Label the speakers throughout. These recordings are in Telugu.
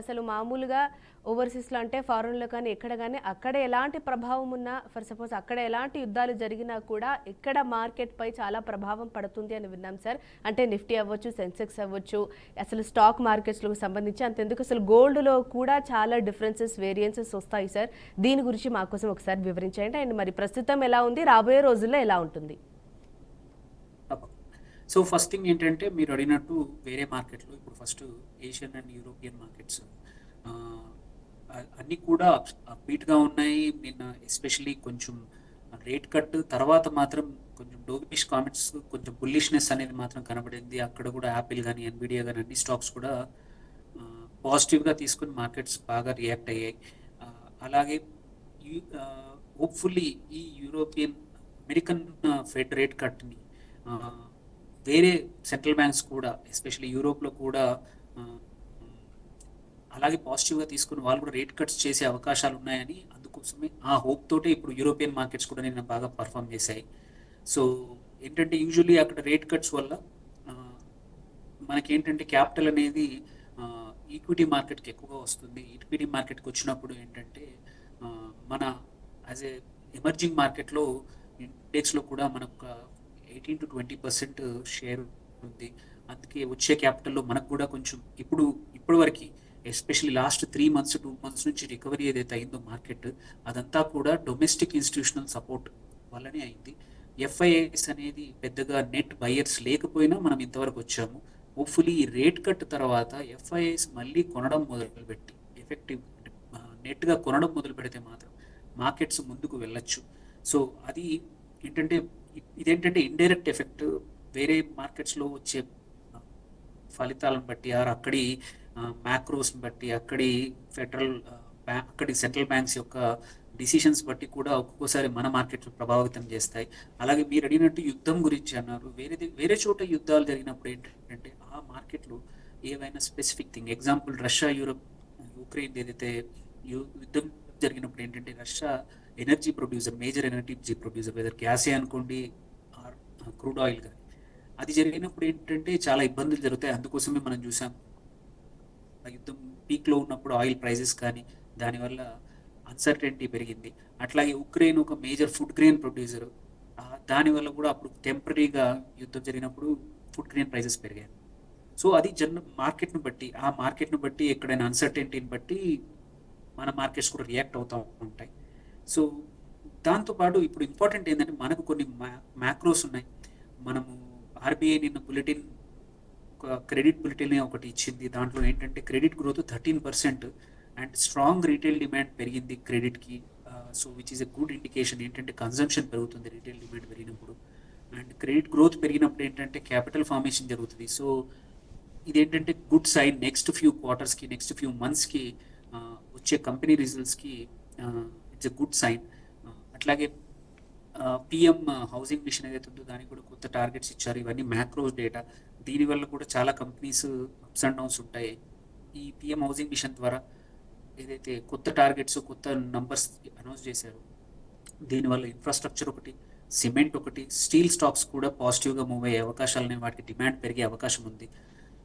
Speaker 1: అసలు మామూలుగా ఓవర్సీస్లో అంటే ఫారెన్లో కానీ ఎక్కడ కానీ అక్కడ ఎలాంటి ప్రభావం ఉన్నా ఫర్ సపోజ్ అక్కడ ఎలాంటి యుద్ధాలు జరిగినా కూడా ఇక్కడ మార్కెట్ పై చాలా ప్రభావం పడుతుంది అని విన్నాం సార్. అంటే నిఫ్టీ అవ్వచ్చు సెన్సెక్స్ అవ్వచ్చు అసలు స్టాక్ మార్కెట్స్లకు సంబంధించి అంతెందుకు అసలు గోల్డ్లో కూడా చాలా డిఫరెన్సెస్ వేరియన్సెస్ వస్తాయి సార్. దీని గురించి మా కోసం ఒకసారి వివరించండి. అండ్ మరి ప్రస్తుతం ఎలా ఉంది? రాబోయే రోజుల్లో ఎలా ఉంటుంది?
Speaker 2: సో ఫస్ట్ థింగ్ ఏంటంటే మీరు అడిగినట్టు వేరే మార్కెట్లో ఇప్పుడు first Asian and European markets అన్నీ కూడా అప్బీట్గా ఉన్నాయి. నిన్న ఎస్పెషలీ కొంచెం రేట్ కట్ తర్వాత మాత్రం కొంచెం డోబిష్ కామెంట్స్ కొంచెం బుల్లిష్నెస్ అనేది మాత్రం కనబడింది. అక్కడ కూడా యాపిల్ కానీ ఎన్బిడియా కానీ అన్ని స్టాక్స్ కూడా పాజిటివ్గా తీసుకుని మార్కెట్స్ బాగా రియాక్ట్ అయ్యాయి. అలాగే హోప్ఫుల్లీ ఈ యూరోపియన్ అమెరికన్ ఫెడ్ రేట్ కట్ని వేరే సెంట్రల్ బ్యాంక్స్ కూడా ఎస్పెషల్లీ యూరోప్లో కూడా అలాగే పాజిటివ్గా తీసుకుని వాళ్ళు కూడా రేట్ కట్స్ చేసే అవకాశాలు ఉన్నాయని అందుకోసమే ఆ హోప్ తోటే ఇప్పుడు యూరోపియన్ మార్కెట్స్ కూడా నిన్న బాగా పర్ఫామ్ చేశాయి. సో ఏంటంటే యూజువల్లీ అక్కడ రేట్ కట్స్ వల్ల మనకేంటంటే క్యాపిటల్ అనేది ఈక్విటీ మార్కెట్కి ఎక్కువగా వస్తుంది. ఈక్విటీ మార్కెట్కి వచ్చినప్పుడు ఏంటంటే మన యాజ్ ఏ ఎమర్జింగ్ మార్కెట్లో ఇండెక్స్లో కూడా మనకు eighteen to twenty percent share ఉంది. అందుకే వచ్చే క్యాపిటల్లో మనకు కూడా కొంచెం ఇప్పుడు ఇప్పటి వరకు especially last three months two months నుంచి రికవరీ ఏదైతే అయిందో మార్కెట్ అదంతా కూడా డొమెస్టిక్ ఇన్స్టిట్యూషనల్ సపోర్ట్ వల్లనే అయింది. ఎఫ్ఐఎస్ అనేది పెద్దగా నెట్ బయర్స్ లేకపోయినా మనం ఇంతవరకు వచ్చాము. హోప్ఫుల్లీ ఈ రేట్ కట్ తర్వాత ఎఫ్ఐఎస్ మళ్ళీ కొనడం మొదలుపెట్టి ఎఫెక్టివ్ నెట్గా కొనడం మొదలు పెడితే మాత్రం మార్కెట్స్ ముందుకు వెళ్ళొచ్చు. సో అది ఏంటంటే ఇదేంటంటే ఇండైరెక్ట్ ఎఫెక్ట్ వేరే మార్కెట్స్లో వచ్చే ఫలితాలను బట్టి ఆర్ అక్కడి మ్యాక్రోస్ని బట్టి అక్కడి ఫెడరల్ బ్యాంక్ అక్కడి సెంట్రల్ బ్యాంక్స్ యొక్క డిసిషన్స్ బట్టి కూడా ఒక్కొక్కసారి మన మార్కెట్లు ప్రభావితం చేస్తాయి. అలాగే మీరు అడిగినట్టు యుద్ధం గురించి అన్నారు. వేరే వేరే చోట యుద్ధాలు జరిగినప్పుడు ఏంటంటే ఆ మార్కెట్లో ఏవైనా specific thing example Russia Europe Ukraine ఏదైతే యుద్ధం జరిగినప్పుడు ఏంటంటే Russia energy producer major energy producer whether గ్యాసే అనుకోండి ఆర్ క్రూడ్ ఆయిల్ కానీ అది జరిగినప్పుడు ఏంటంటే చాలా ఇబ్బందులు జరుగుతాయి. అందుకోసమే మనం చూసాం. ఆ యుద్ధం పీక్లో ఉన్నప్పుడు ఆయిల్ ప్రైజెస్ కానీ దానివల్ల అన్సర్టెంటీ పెరిగింది. అట్లాగే ఉక్రెయిన్ ఒక మేజర్ ఫుడ్ గ్రెయిన్ ప్రొడ్యూసర్ దానివల్ల కూడా అప్పుడు టెంపరీగా యుద్ధం జరిగినప్పుడు ఫుడ్ గ్రెయిన్ ప్రైజెస్ పెరిగాయి. సో అది జన్ మార్కెట్ను బట్టి ఆ మార్కెట్ను బట్టి ఎక్కడైనా అన్సర్టెంటీని బట్టి మన మార్కెట్స్ కూడా రియాక్ట్ అవుతూ ఉంటాయి. సో దాంతోపాటు ఇప్పుడు ఇంపార్టెంట్ ఏంటంటే మనకు కొన్ని మ్యాక్రోస్ ఉన్నాయి. మనము ఆర్బీఐ నిన్న బులెటిన్ క్రెడిట్ బులెటిన్ ఒకటి ఇచ్చింది. దాంట్లో ఏంటంటే credit growth thirteen percent and strong retail demand పెరిగింది క్రెడిట్కి. So which is a good indication ఏంటంటే కన్సంప్షన్ పెరుగుతుంది రీటైల్ డిమాండ్ పెరిగినప్పుడు. అండ్ క్రెడిట్ గ్రోత్ పెరిగినప్పుడు ఏంటంటే క్యాపిటల్ ఫార్మేషన్ జరుగుతుంది. సో ఇదేంటంటే గుడ్ సైన్ నెక్స్ట్ ఫ్యూ క్వార్టర్స్కి నెక్స్ట్ ఫ్యూ మంత్స్కి వచ్చే కంపెనీ రిజల్ట్స్కి ఇట్స్ ఎ గుడ్ సైన్. అట్లాగే పిఎం హౌసింగ్ మిషన్ ఏదైతే ఉందో దానికి కూడా కొత్త టార్గెట్స్ ఇచ్చారు. ఇవన్నీ మ్యాక్రోస్ డేటా. దీనివల్ల కూడా చాలా కంపెనీస్ అప్స్ అండ్ డౌన్స్ ఉంటాయి. ఈ పిఎం హౌసింగ్ మిషన్ ద్వారా ఏదైతే కొత్త టార్గెట్స్ కొత్త నంబర్స్ అనౌన్స్ చేశారు దీనివల్ల ఇన్ఫ్రాస్ట్రక్చర్ ఒకటి సిమెంట్ ఒకటి స్టీల్ స్టాక్స్ కూడా పాజిటివ్గా మూవ్ అయ్యే అవకాశాలు వాటికి డిమాండ్ పెరిగే అవకాశం ఉంది.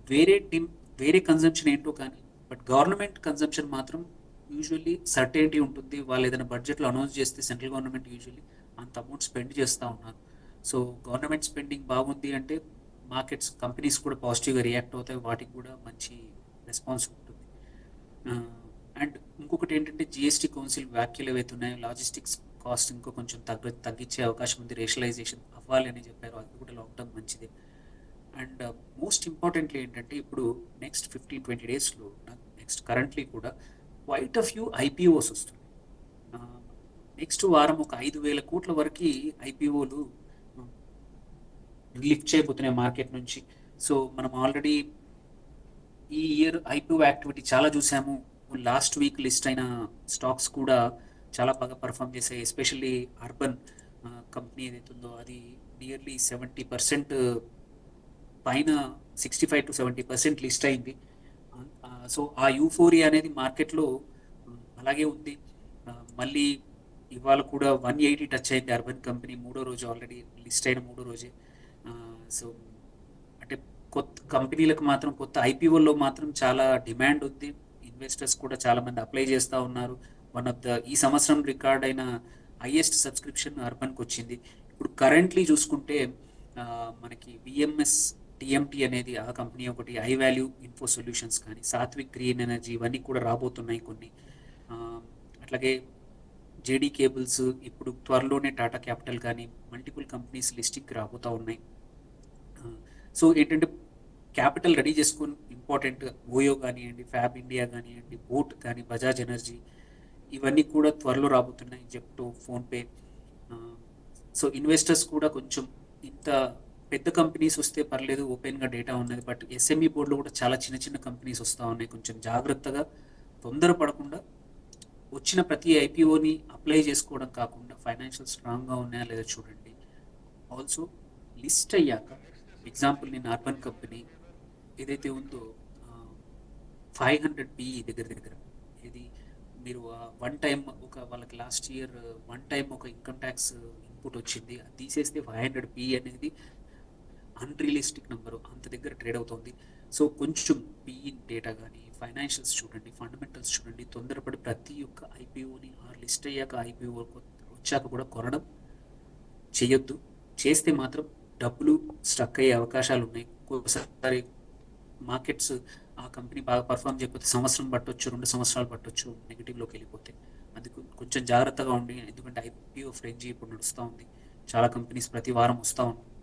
Speaker 2: వేరే టీమ్ వేరే కన్సంప్షన్ ఏంటో కానీ బట్ గవర్నమెంట్ కన్సంప్షన్ మాత్రం యూజువల్లీ సర్టెనిటీ ఉంటుంది. వాళ్ళు ఏదైనా బడ్జెట్లో అనౌన్స్ చేస్తే సెంట్రల్ గవర్నమెంట్ యూజువల్లీ అంత అమౌంట్ స్పెండ్ చేస్తూ ఉన్నారు. సో గవర్నమెంట్ స్పెండింగ్ బాగుంది అంటే మార్కెట్స్ కంపెనీస్ కూడా పాజిటివ్గా రియాక్ట్ అవుతాయి. వాటికి కూడా మంచి రెస్పాన్స్ ఉంటుంది. అండ్ ఇంకొకటి ఏంటంటే జిఎస్టీ కౌన్సిల్ వ్యాఖ్యలు ఏవైతే ఉన్నాయో లాజిస్టిక్స్ కాస్ట్ ఇంకో కొంచెం తగ్గ తగ్గించే అవకాశం ఉంది. రేషనలైజేషన్ అవ్వాలి అని చెప్పారు. అది కూడా లాక్డౌన్ మంచిది. మంచిదే అండ్ మోస్ట్ ఇంపార్టెంట్లీ ఏంటంటే ఇప్పుడు నెక్స్ట్ ఫిఫ్టీన్ ట్వంటీ డేస్లో నెక్స్ట్ కరెంట్లీ కూడా క్వైట్ ఆఫ్ యూ ఐపీఓస్ వస్తుంది నెక్స్ట్ వారం ఒక ఐదు వేల కోట్ల వరకు ఐపీఓలు లిఫ్ట్ చేయబోతున్నాయి మార్కెట్ నుంచి. సో మనం ఆల్రెడీ ఈ ఇయర్ ఐపీఓ యాక్టివిటీ చాలా చూసాము. లాస్ట్ వీక్ లిస్ట్ అయిన స్టాక్స్ కూడా చాలా బాగా పర్ఫామ్ చేశాయి. ఎస్పెషల్లీ అర్బన్ కంపెనీ ఏదైతే ఉందో అది నియర్లీ సెవెంటీ పర్సెంట్ పైన sixty five to seventy percent list అయింది. సో ఆ యూఫోరియా అనేది మార్కెట్లో అలాగే ఉంది. మళ్ళీ ఇవాళ కూడా వన్ ఎయిటీ టచ్ అయింది అర్బన్ కంపెనీ మూడో రోజు ఆల్రెడీ లిస్ట్ అయిన మూడో రోజే. సో అంటే కొత్త కంపెనీలకు మాత్రం కొత్త ఐపీఓలో మాత్రం చాలా డిమాండ్ ఉంది. ఇన్వెస్టర్స్ కూడా చాలా మంది అప్లై చేస్తూ ఉన్నారు. వన్ ఆఫ్ ద ఈ సంవత్సరం రికార్డ్ అయిన హైయెస్ట్ సబ్స్క్రిప్షన్ అర్బన్కి వచ్చింది ఇప్పుడు కరెంట్లీ చూసుకుంటే మనకి విఎంఎస్ టిఎంటి అనేది ఆ కంపెనీ ఒకటి ఐ వాల్యూ ఇన్ఫో సొల్యూషన్స్ కానీ సాత్విక్ గ్రీన్ ఎనర్జీ ఇవన్నీ కూడా రాబోతున్నాయి కొన్ని. అట్లాగే జేడీ కేబుల్స్ ఇప్పుడు త్వరలోనే టాటా క్యాపిటల్ కానీ మల్టిపుల్ కంపెనీస్ లిస్టింగ్కి రాబోతూ ఉన్నాయి. సో ఏంటంటే క్యాపిటల్ రెడీ చేసుకుని ఇంపార్టెంట్ ఓయో కానివ్వండి ఫ్యాబ్ ఇండియా కానివ్వండి బోట్ కానీ బజాజ్ ఎనర్జీ ఇవన్నీ కూడా త్వరలో రాబోతున్నాయి. జెప్టో ఫోన్పే సో ఇన్వెస్టర్స్ కూడా కొంచెం ఇంత పెద్ద కంపెనీస్ వస్తే పర్లేదు ఓపెన్గా డేటా ఉన్నది బట్ ఎస్ఎంఈ బోర్డులో కూడా చాలా చిన్న చిన్న కంపెనీస్ వస్తూ ఉన్నాయి. కొంచెం జాగ్రత్తగా తొందరపడకుండా వచ్చిన ప్రతి ఐపీఓని అప్లై చేసుకోవడం కాకుండా ఫైనాన్షియల్ స్ట్రాంగ్గా ఉన్నాయా లేదా చూడండి. ఆల్సో లిస్ట్ అయ్యాక ఎగ్జాంపుల్ నేను అర్బన్ కంపెనీ ఏదైతే ఉందో ఫైవ్ హండ్రెడ్ పిఈ దగ్గర దగ్గర ఇది మీరు వన్ టైం ఒక వాళ్ళకి లాస్ట్ ఇయర్ వన్ టైం ఒక ఇన్కమ్ ట్యాక్స్ ఇన్పుట్ వచ్చింది అది తీసేస్తే ఫైవ్ హండ్రెడ్ పిఈ అనేది అన్రియలిస్టిక్ నెంబరు అంత దగ్గర ట్రేడ్ అవుతుంది. సో కొంచెం పిఈ డేటా కానీ ఫైనాన్షియల్స్ చూడండి ఫండమెంటల్స్ చూడండి తొందరపడి ప్రతి ఒక్క ఐపీఓని ఆ లిస్ట్ అయ్యాక ఐపీఓ వచ్చాక కూడా కొనడం చేయొద్దు. చేస్తే మాత్రం డబ్బులు స్ట్రక్ అయ్యే అవకాశాలు ఉన్నాయి. ఒక్కోసారి మార్కెట్స్ ఆ కంపెనీ బాగా పర్ఫామ్ చేయకపోతే సంవత్సరం పట్టొచ్చు రెండు సంవత్సరాలు పట్టొచ్చు నెగిటివ్లోకి వెళ్ళిపోతే. అది కొంచెం జాగ్రత్తగా ఉండి ఎందుకంటే ఐపీఓ ఫ్రెంజీ ఇప్పుడు నడుస్తూ ఉంది. చాలా కంపెనీస్ ప్రతి వారం వస్తూ ఉన్నాయి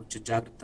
Speaker 2: కొంచెం జాగ్రత్త